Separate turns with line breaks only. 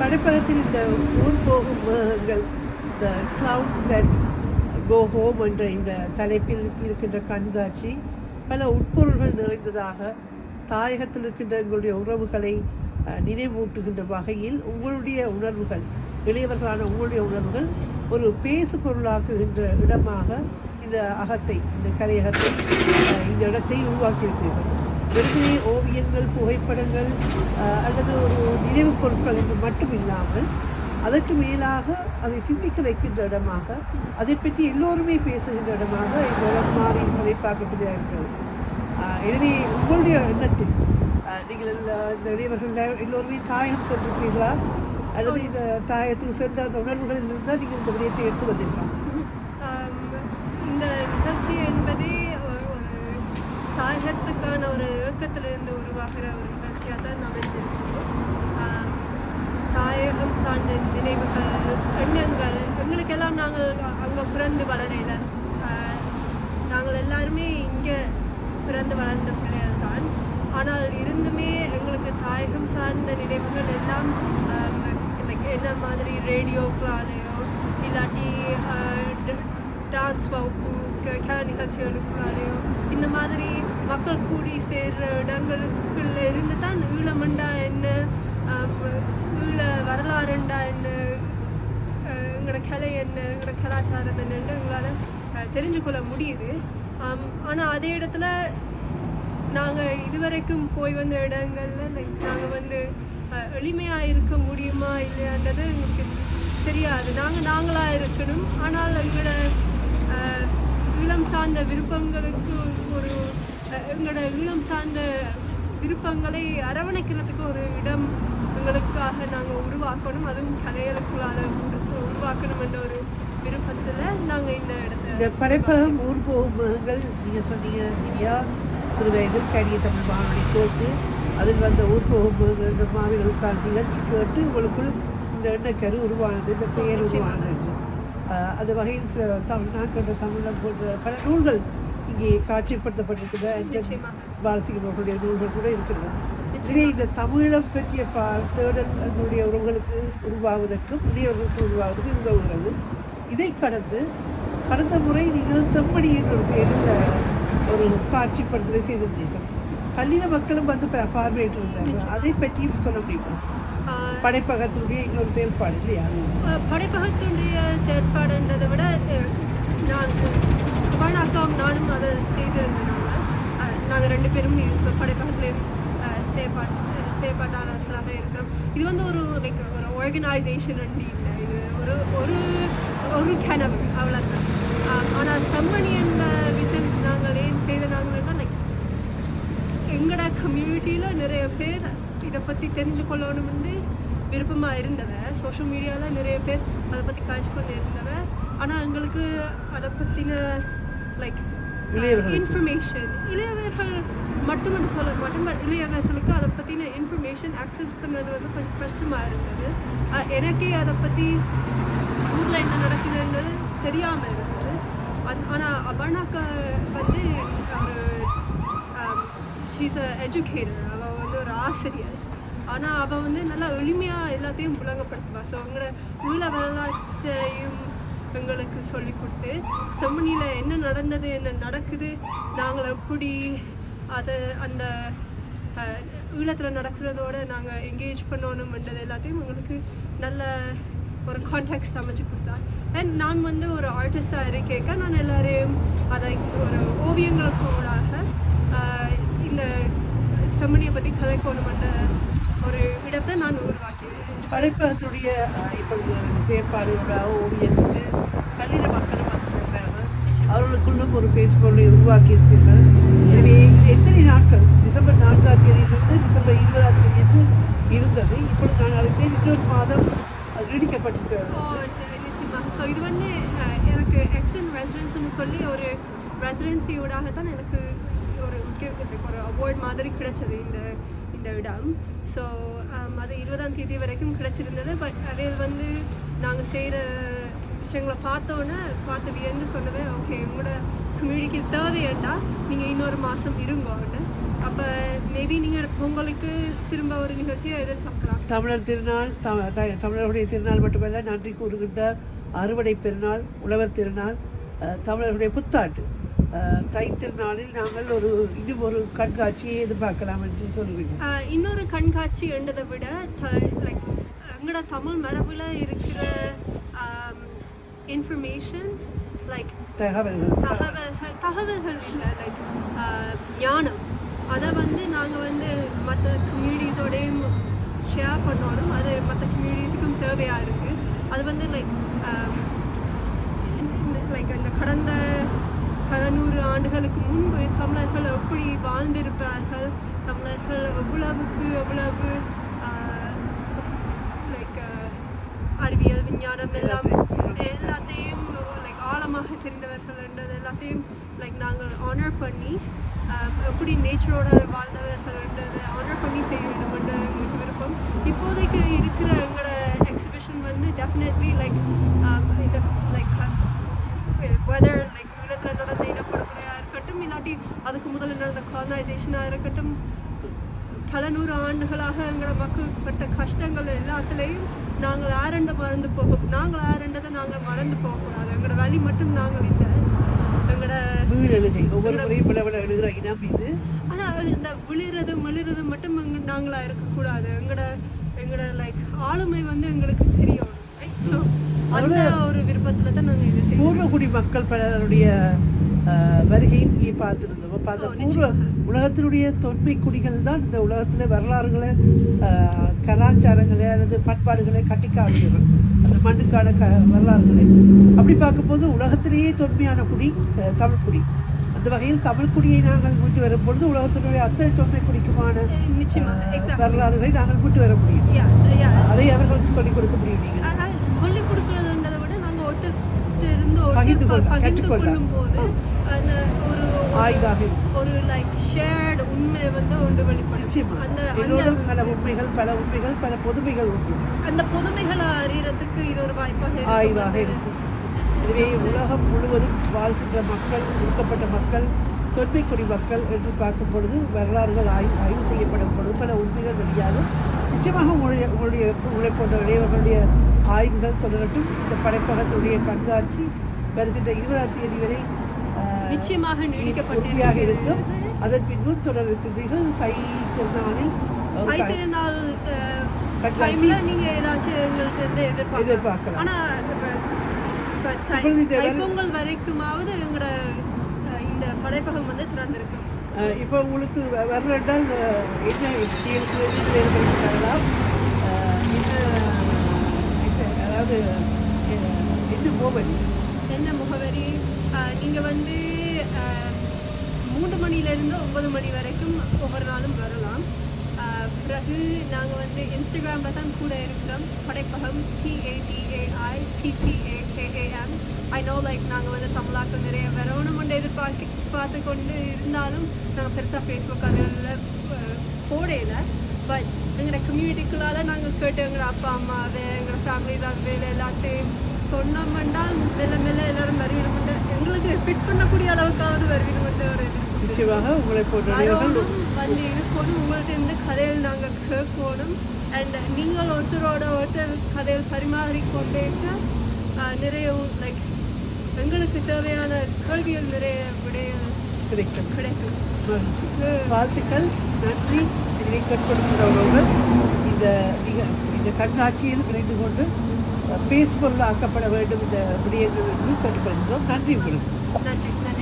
படைப்பகத்தில் இந்த ஊர் போகும் மேகங்கள் the clouds that go home என்ற இந்த தலைப்பில் இருக்கின்ற கண்காட்சி பல உட்பொருள்கள் நிறைந்ததாக தாயகத்தில் இருக்கின்ற எங்களுடைய உறவுகளை நினைவூட்டுகின்ற வகையில் உங்களுடைய உணர்வுகள் இளையவர்களான உங்களுடைய உணர்வுகள் ஒரு பேசு பொருளாக்குகின்ற இடமாக இந்த அகத்தை இந்த கலையகத்தை இந்த இடத்தை உருவாக்கியிருக்கிறீர்கள். வெறுமனே ஓவியங்கள் புகைப்படங்கள் அல்லது ஒரு நினைவுப் பொருட்கள் என்று மட்டும் இல்லாமல் அதற்கு மேலாக அதை சிந்திக்க வைக்கின்ற இடமாக அதை பற்றி எல்லோருமே பேசுகின்ற இடமாக இந்த இடம் மாறி பார்க்கக்கூடியதாக இருக்கிறது எனவே உங்களுடைய எண்ணத்தில் நீங்கள் இந்த இளையவர்கள் எல்லோருமே தாயம் சென்றிருக்கிறீர்களா? அல்லது இந்த தாயத்துக்கு சென்ற அந்த உணர்வுகளில் இருந்தால் நீங்கள் இந்த விடயத்தை எடுத்து வந்தீர்களா
ஆம், இந்த நிகழ்ச்சி என்பதே ஒரு ஒரு தாயகத்துக்கான ஒரு உருவாகிற ஒரு நிகழ்ச்சியாக தான் நாம் வச்சிருக்கோம் தாயகம் சார்ந்த நினைவுகள் எண்ணங்கள் எங்களுக்கெல்லாம் நாங்கள் அங்கே பிறந்து வளரையில நாங்கள் எல்லாருமே இங்கே பிறந்து வளர்ந்த பிள்ளைகள் தான் ஆனால் இருந்துமே எங்களுக்கு தாயகம் சார்ந்த நினைவுகள் எல்லாம் லைக் என்ன மாதிரி ரேடியோக்களாலேயோ இல்லாட்டி டான்ஸ் வகுப்பு கே கலை நிகழ்ச்சிகளுக்குள்ளாலேயோ இந்த மாதிரி மக்கள் கூடி சேர்ற இடங்களுக்குள்ள இருந்து தான் ஈழமண்டா என்ன ஈழ வரலாறுண்டா என்ன எங்களோட கலை என்ன எங்களோட கலாச்சாரம் என்னன்னு எங்களால் தெரிஞ்சுக்கொள்ள தெரிஞ்சு கொள்ள முடியுது. ஆனால் அதே இடத்துல நாங்கள் இதுவரைக்கும் போய் வந்த இடங்களில் லைக் நாங்கள் வந்து எளிமையாக இருக்க முடியுமா இல்லையான்றது எங்களுக்கு தெரியாது. நாங்கள் நாங்களாக இருக்கணும். ஆனால் எங்களோட இளம் சார்ந்த விருப்பங்களுக்கு ஒரு எங்களோட ஈழம் சார்ந்த விருப்பங்களை அரவணைக்கிறதுக்கு ஒரு இடம் எங்களுக்காக நாங்கள் உருவாக்கணும். அதுவும் கலைகளுக்குள்ளால உரு- உருவாக்கணும் என்ற ஒரு விருப்பத்தில் நாங்கள் இந்த இடத்த
இந்த படைப்பகம் ஊர் போகும் மேகங்கள் நீங்கள் சொன்னீங்க இந்தியா சிறு வயதில் கடிய தமிழ் வானொலி கேட்டு அதில் வந்த ஊர் போகும் மேகங்கள் என்ற மாணவர்களுக்கான நிகழ்ச்சி கேட்டு உங்களுக்குள் இந்த எண்ணக்கரு உருவானது இந்த பெயர் உருவானது. அந்த வகையில் சில தமிழ் தமிழம் போன்ற பல நூல்கள் இங்கே காட்சிப்படுத்தப்பட்டிருக்கிற
நிச்சயமாக.
பாலசிங்கர்களுடைய நூல்கள் கூட இருக்கிறது. எனவே இந்த தமிழம் பற்றிய பா தேடல் அதனுடைய உறவுகளுக்கு உருவாவதற்கும் இளையவர்களுக்கு உருவாவதற்கும் உதவுகிறது இதை கடந்து கடந்த முறை நீங்கள் செம்மணி என்ற ஒரு பெயரில் ஒரு காட்சிப்படுத்தலை செய்திருந்தீர்கள். கல்லின மக்களும் வந்து பா- பார்வையிட்டிருந்தாங்க அதை பற்றியும் சொல்ல முடியுமா? படைப்பகத்தினுடைய இன்னொரு செயல்பாடு இல்லையா?
அஹ் படைப்பகத்துடைய செயற்பாடுன்றதை விட கபான் நானும் அதை செய்திருந்தனால நாங்கள் ரெண்டு பேரும் இப்போ படைப்பகத்துலேயும் செயற்பாட்டு செயற்பாட்டாளர்களாக இருக்கிறோம். இது வந்து ஒரு லைக் ஒரு ஆர்கனைசேஷன் அண்டி இல்லை. இது ஒரு ஒரு ஒரு கனவு அவ்வளோதான் ஆனால் செம்மணி என்ற விஷயம் நாங்கள் ஏன் செய்த நாங்கள்னா லைக் எங்களோட கம்யூனிட்டியில் நிறைய பேர் இதை பற்றி தெரிஞ்சு கொள்ளணும்னு விருப்பமாக இருந்தவ சோஷியல் மீடியாவில் நிறைய பேர் அதை பற்றி காய்ச்சி கொண்டு இருந்தவ ஆனால் எங்களுக்கு அதை பற்றின லைக். இன்ஃபர்மேஷன் இளையவர்கள் மட்டும் சொல்ல மாட்டேன் பட் இளையவர்களுக்கு அதை பற்றின இன்ஃபர்மேஷன் ஆக்சஸ் பண்ணுறது வந்து கொஞ்சம் கஷ்டமாக இருந்தது. எனக்கே அதை பற்றி ஊரில் என்ன நடக்குதுன்றது தெரியாமல் இருந்தது. ஆனால் அபர்ணாக்கா வந்து ஷீஸ் அ எஜுகேட்டர் அவள் வந்து ஒரு ஆசிரியர். ஆனால் அவள் வந்து நல்லா எளிமையாக எல்லாத்தையும் புலங்கப்படுத்துவா ஸோ அவங்களோட ஈழ வரலாற்றையும் எங்களுக்கு சொல்லி கொடுத்து செம்மணியில் என்ன நடந்தது என்ன நடக்குது? நாங்கள் எப்படி அதை அந்த ஈழத்தில் நடக்கிறதோட நாங்கள் என்கேஜ் பண்ணணும்ன்றது எல்லாத்தையும் எங்களுக்கு நல்ல ஒரு கான்டாக்ட்ஸ் அமைச்சு கொடுத்தா அண்ட் நான் வந்து ஒரு ஆர்டிஸ்டாக இருக்கேக்க நான் எல்லோரையும் அதை ஒரு ஓவியங்களுக்கூடாக இந்த செம்மணியை பற்றி கதைக்கணுமென்ற ஒரு இடத்தை நான் உருவாக்கி
படைப்பகத்தினுடைய அஹ், இப்பொழுது செயற்பாடுகளோட ஓவியத்துக்கு கல்லின மக்களும் வந்து சென்றாங்க அவர்களுக்குள்ளும் ஒரு பேசுபொருளை உருவாக்கி இருப்பீர்கள் எனவே இது எத்தனை நாட்கள்? டிசம்பர் நான்காம் தேதியிலிருந்து டிசம்பர் இருபதாம் தேதி இருந்தது. இப்பொழுது நான் அறிந்தேன் இன்னொரு மாதம் அது நீடிக்கப்பட்டிருக்கிறது.
நிச்சயமாக ஸோ இது வந்து எனக்கு எக்ஸன் ரெசிடென்ஸ்னு சொல்லி ஒரு ரெசிடென்சியோடாக தான் எனக்கு ஒரு like ஒரு அவார்ட் மாதிரி கிடைச்சது இந்த இந்த இடம். ஸோ அது இருபதாம் தேதி வரைக்கும் கிடச்சிருந்தது. பட் அவையில் வந்து நாங்கள் செய்கிற விஷயங்களை பார்த்தோன்னே பார்த்து வியந்து சொன்னவே ஓகே உங்களோட கம்யூனிட்டிக்கு தேவையண்டா? நீங்கள் இன்னொரு மாதம் இருங்கோன்னு அப்போ மேபி நீங்கள் பொங்கலுக்கு திரும்ப ஒரு நிகழ்ச்சியை எதிர்பார்க்கலாம்.
தமிழர் திருநாள் த- த- தமிழருடைய திருநாள் மட்டுமல்ல நன்றி கூறுகின்ற அறுவடை பெருநாள் உழவர் திருநாள் தமிழர்களுடைய புத்தாண்டு. அஹ், தை திருநாளில் நாங்கள் ஒரு இது ஒரு கண்காட்சியை எதிர்பார்க்கலாம் என்று சொல்லுவீங்க.
ஆஹ் இன்னொரு கண்காட்சி என்றதை விட லைக் எங்களோட தமிழ் மரபுல இருக்கிற இன்ஃபர்மேஷன் லைக்
தகவல்கள்.
தகவல்கள் தகவல்கள் இல்லை லைக் ஞானம். அதை வந்து நாங்கள் வந்து மற்ற கம்யூனிட்டிஸோடையும் ஷேர் பண்ணணும் அது மற்ற கம்யூனிட்டிஸுக்கும் தேவையாக இருக்குது அது வந்து லைக் லைக் இந்த கடந்த பல நூறு ஆண்டுகளுக்கு முன்பு தமிழர்கள் எப்படி வாழ்ந்திருப்பார்கள்? தமிழர்கள் எவ்வளவுக்கு எவ்வளவு லைக் அறிவியல் விஞ்ஞானம் எல்லாம் எல்லாத்தையும் லைக் ஆழமாக தெரிந்தவர்கள் என்றது எல்லாத்தையும் லைக் நாங்கள் ஆனர் பண்ணி எப்படி நேச்சரோட வாழ்ந்தவர்கள் என்றதை ஆனர் பண்ணி செய்ய வேண்டும் என்று எங்களுக்கு விருப்பம். இப்போதைக்கு இருக்கிற எங்களோட எக்ஸிபிஷன் வந்து டெஃபினெட்லி லைக் இந்த லைக் வெதர் லைக் ஈழத்தில் நடந்த இனப்படுகொலையாக இல்லாட்டி அதுக்கு முதல்ல நடந்த காலனைசேஷனாக இருக்கட்டும் பல நூறு ஆண்டுகளாக எங்களோட மக்கள் பட்ட கஷ்டங்கள் எல்லாத்துலேயும் நாங்கள் ஆரண்ட மறந்து போக நாங்கள் ஆரண்டதை நாங்கள் மறந்து போகக்கூடாது எங்களோட வழி மட்டும் நாங்கள் இல்லை. எங்களோட ஆனால் இந்த விழுறது மிளிறது மட்டும் நாங்களா இருக்கக்கூடாது எங்களோட எங்களோட லைக் ஆளுமை வந்து எங்களுக்கு தெரியும். ஸோ அந்த ஒரு விருப்பத்தில் தான் நாங்கள் இதை செய்வோம்.
மக்கள் பலருடைய வருகையும் இங்கே பார்த்துருந்தோம். அப்போ அந்த பூர்வ உலகத்தினுடைய தொன்மை குடிகள் தான் இந்த உலகத்தில் வரலாறுகளை கலாச்சாரங்களை அல்லது பண்பாடுகளை கட்டி காமிக்கிறது அந்த மண்ணுக்கான க வரலாறுகளை. அப்படி பார்க்கும்போது உலகத்திலேயே தொன்மையான குடி தமிழ் குடி. அந்த வகையில் தமிழ் குடியை நாங்கள் மீட்டு வரும் பொழுது உலகத்தினுடைய அத்தனை தொன்மை குடிக்குமான வரலாறுகளை நாங்கள் மீட்டு வர முடியும். அதை அவர்களுக்கு சொல்லிக் கொடுக்க முடியும் நீங்கள்.
சொல்லிக் கொடுக்கறதுன்றதை விட நாங்க ஒருத்தர் இருந்து
பகிர்ந்து.
கொள்ளும் போது ஒரு ஒரு- ஒரு லைக் ஷேர்டு உண்மை வந்து ஒன்று வெளிப்படும்.
நிச்சயமா.
அந்த
என்னோட
அந்த
பல உண்மைகள் பல உண்மைகள் பல பொதுமைகள் உண்டு.
அந்த புதுமைகளை அறியறதுக்கு இது ஒரு வாய்ப்பாக.
ஆய்வாக இருக்கும் எனவே உலகம் முழுவதும் வாழ்கின்ற மக்கள் ஒடுக்கப்பட்ட மக்கள் தொன்மைக்குடி மக்கள் என்று பார்க்கும் பொழுது வரலாறுகள் ஆய்வு ஆய்வு செய்யப்படும் பொழுது பல உண்மைகள் வெளியாகும். நிச்சயமாக உங்களுடைய உங்களுடைய உங்களை போன்ற இளையவர்களுடைய ஆய்வுகள் தொடரட்டும். இந்த படைப்பகத்தினுடைய கண்காட்சி வருகின்ற இருபதாம் தேதி வரை
நிச்சயமாக
உறுதியாக இருக்கும்.
நீடிக்கப்பட்டிருக்கிறது
அதன் பின்பும் தொடர் இருக்கின்றீர்கள் தை திருநாளில்
தை திருநாள். டைம்ல நீங்க ஏதாச்சும் எங்கள்கிட்ட இருந்து எதிர்பார்க்கலாம். ஆனா தைப்பொங்கல் வரைக்குமாவது எங்களோட இந்த படைப்பகம் வந்து திறந்திருக்கு.
அஹ் இப்போ உங்களுக்கு வரலாற்றால் என்ன வேறுபடுத்தலாம் என்ன அதாவது என்ன மோபல்
என்ன முகவரி நீங்கள் வந்து மூன்று மணிலேருந்து ஒன்பது மணி வரைக்கும் ஒவ்வொரு நாளும் வரலாம். பிறகு நாங்கள் வந்து இன்ஸ்டாகிராமில் தான் கூட இருக்கிறோம். படைப்பகம் பிஏடிஏஐ பிபிஏகேஏஎம் ஐ நோ லைக் நாங்கள் வந்து தமிழாக்கம் நிறைய வரணும்னு எதிர்பார்க்க பார்த்து கொண்டு இருந்தாலும் நாங்கள் பெருசாக ஃபேஸ்புக் அதில் போடையில் பட் எங்களோட கம்யூனிட்டிக்குள்ளால் நாங்கள் கேட்டு எங்களோட அப்பா அம்மாவை எங்களோட ஃபேமிலி தான் வேலை எல்லாத்தையும் சொன்னோம்னால் மெல்ல மெல்ல எல்லாரும் வருவீனம் எங்களுக்கு ஃபிட் பண்ணக்கூடிய அளவுக்காவது இது.
நிச்சயமாக உங்களை போன்ற இளையவர்கள்
வரணும், வந்து இருக்கணும் உங்கள்ட்ட இருந்து கதைகள் நாங்கள் கேட்கணும் அண்ட் நீங்கள் ஒருத்தரோட ஒருத்தர் கதைகள் பரிமாறிக்கொண்டேக்க ஆஹ், நிறைய லைக் எங்களுக்கு தேவையான கேள்விகள் நிறைய விடைகள்
கிடைக்கும்.
கிடைக்கும்.
வாழ்த்துக்கள். நன்றி. இதை கற்றுக்கொடுக்கிறவர்கள் இந்த இந்த கண்காட்சியில் இணைந்து கொண்டு அஹ், பேசுபொருளாக்கப்பட வேண்டும் இந்த விடயங்கள் என்று கேட்டுக்கொள்கிறோம் நன்றி உங்களுக்கு.
நன்றி நன்றி.